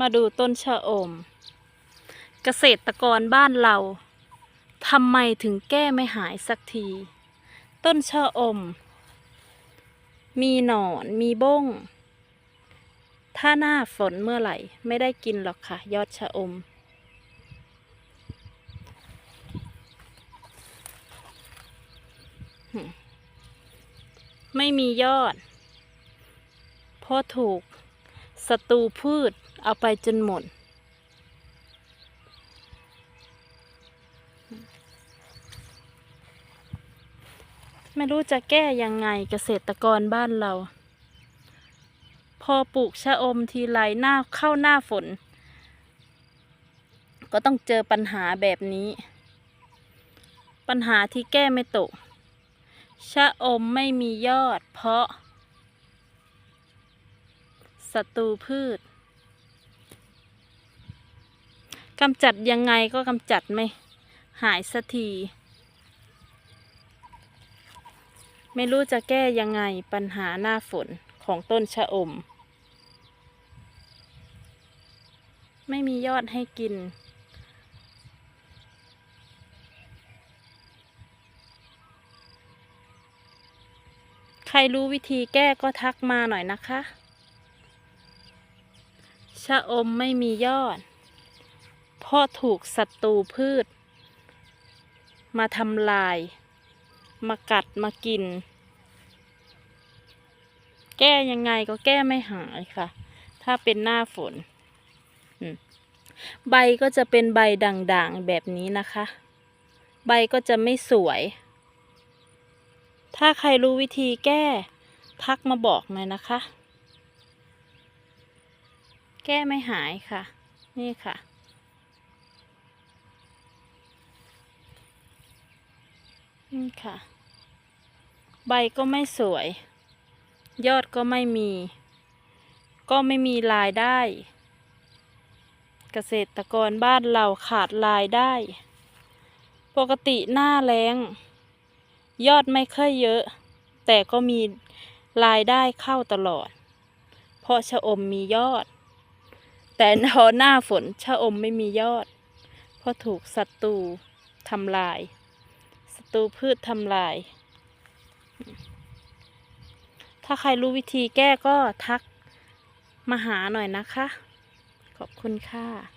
มาดูต้นชะอม เกษตรกรบ้านเราทำไมถึงแก้ไม่หายสักที ต้นชะอม มีหนอนมีบ้ง ถ้าหน้าฝนเมื่อไหร่ ไม่ได้กินหรอกค่ะ ยอดชะอม ไม่มียอด เพราะถูก ศัตรูพืชเอาไปจนหมด ไม่รู้จะแก้ยังไงเกษตรกรบ้านเรา พอปลูกชะอมทีไรหน้าเข้าหน้าฝน ก็ต้องเจอปัญหาแบบนี้ ปัญหาที่แก้ไม่ตก ชะอมไม่มียอดเพราะ ศัตรูพืชกำจัดยังไงก็กำจัดไม่ หายสักที ไม่รู้จะแก้ยังไงปัญหาหน้าฝนของต้นชะอม ไม่มียอดให้กิน ใครรู้วิธีแก้ก็ทักมาหน่อยนะคะ ชะอมไม่มียอด เพราะถูกศัตรูพืช มาทำลาย มากัดมากิน แก้ยังไงก็แก้ไม่หายค่ะ ถ้าเป็นหน้าฝน ใบก็จะเป็นใบด่างๆแบบนี้นะคะ ใบก็จะไม่สวย ถ้าใครรู้วิธีแก้ ทักมาบอกหน่อยนะคะ แก้ไม่หายค่ะ นี่ค่ะ นี่ค่ะ ใบก็ไม่สวย ยอดก็ไม่มี ก็ไม่มีรายได้ เกษตรกรบ้านเราขาดรายได้ ปกติหน้าแรงยอดไม่ค่อยเยอะ แต่ก็มีรายได้เข้าตลอด เพราะชะอมมียอด แต่พอหน้าฝนชะอมไม่มียอด เพราะถูกศัตรูทำลาย ศัตรูพืชทำลาย ถ้าใครรู้วิธีแก้ก็ทักมาหาหน่อยนะคะ ขอบคุณค่ะ